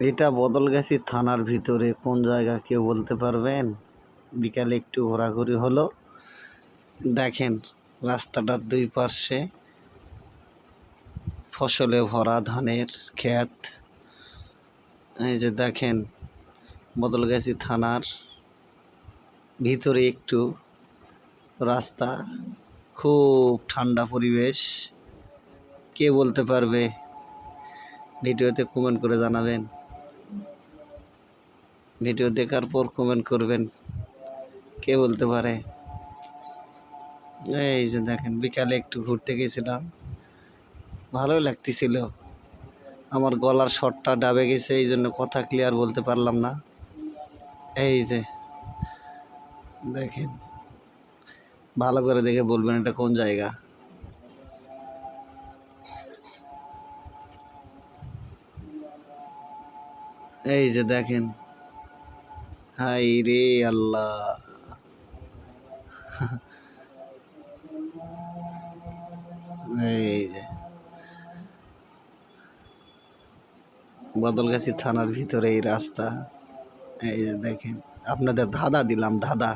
এটা বদলগাছি থানার ভিতরে কোন জায়গা কেউ বলতে পারবেন? বিকালে একটু ঘোরাঘুরি হলো। দেখেন, রাস্তাটার দুই পার্শ্বে ফসলে ভরা ধানের ক্ষেত। এই যে দেখেন, বদলগাছি থানার ভিতরে একটু রাস্তা। খুব ঠান্ডা পরিবেশ। কে বলতে পারবে? ভিডিওতে কমেন্ট করে জানাবেন। ভিডিও দেখার পর কমেন্ট করবেন। কে বলতে পারে? এই যে দেখেন, বিকালে একটু ঘুরতে গেছিলাম। ভালোই লাগতেছিল। আমার গলার শটটা ডাবে গেছে, এই জন্য কথা ক্লিয়ার বলতে পারলাম না। এই যে, দেখেন। ভালো করে দেখে বলবেন এটা কোন জায়গা। এই যে দেখেন হাই রে আল্লাহ। এই যে। বদলগাছি থানার ভিতরে এই রাস্তা। এই যে দেখেন, আপনাদের ধাঁধা দিলাম, ধাঁধা।